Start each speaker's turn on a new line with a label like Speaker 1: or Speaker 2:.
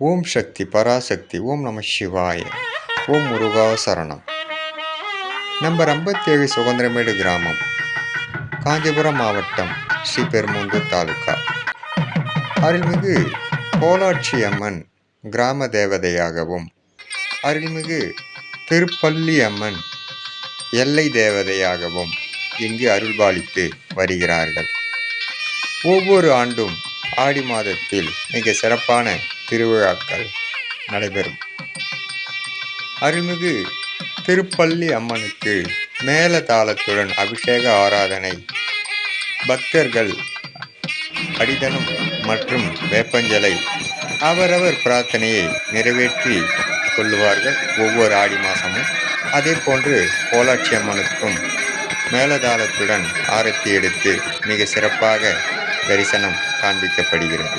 Speaker 1: ஓம் சக்தி பராசக்தி ஓம் நம சிவாய. ஓம் முருகா சரணம். நம்பர் ஐம்பத்தேழு சுதந்திரமேடு கிராமம் காஞ்சிபுரம் மாவட்டம் ஸ்ரீபெரும்புதூர் தாலுகா. அருள்மிகு கோலாட்சி அம்மன் கிராம தேவதையாகவும் அருள்மிகு திருப்பள்ளி அம்மன் எல்லை தேவதையாகவும் இங்கு அருள்பாலித்து வருகிறார்கள். ஒவ்வொரு ஆண்டும் ஆடி மாதத்தில் மிக சிறப்பான திருவிழாக்கள் நடைபெறும். அருள்மிகு திருப்பள்ளி அம்மனுக்கு மேல தாளத்துடன் அபிஷேக ஆராதனை. பக்தர்கள் அடிதனம் மற்றும் வேப்பஞ்சலை அவரவர் பிரார்த்தனையை நிறைவேற்றி கொள்ளுவார்கள் ஒவ்வொரு ஆடி மாதமும் அதே போன்று கோலாட்சி அம்மனுக்கும் மேலதாளத்துடன் ஆரத்தி எடுத்து மிக சிறப்பாக தரிசனம் காண்பிக்கப்படுகிறது.